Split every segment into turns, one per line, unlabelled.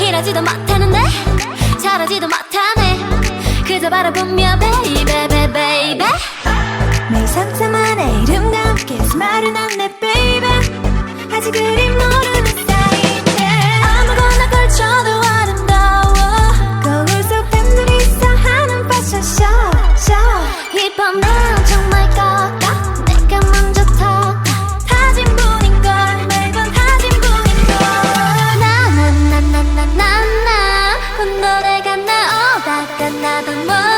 일하지도 못하는데? 잘하지도 못하네. 그저 바라보며 베이베 베베베 매일 상상만의 이름과 함께 스마일은 안내 베이베 그림 떠나던 먼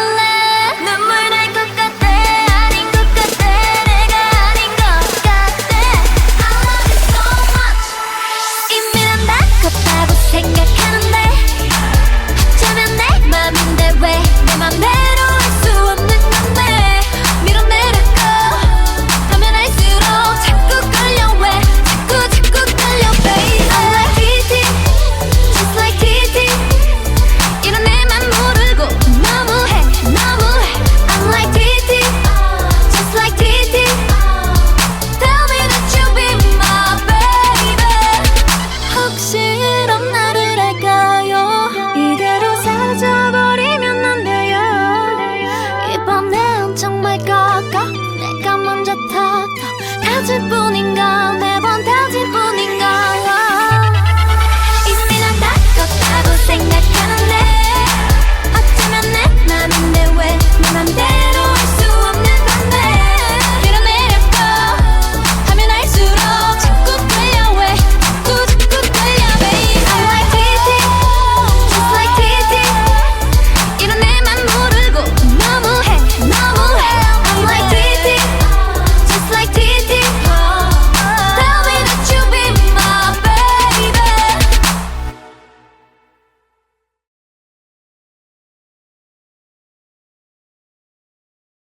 터질 뿐인가?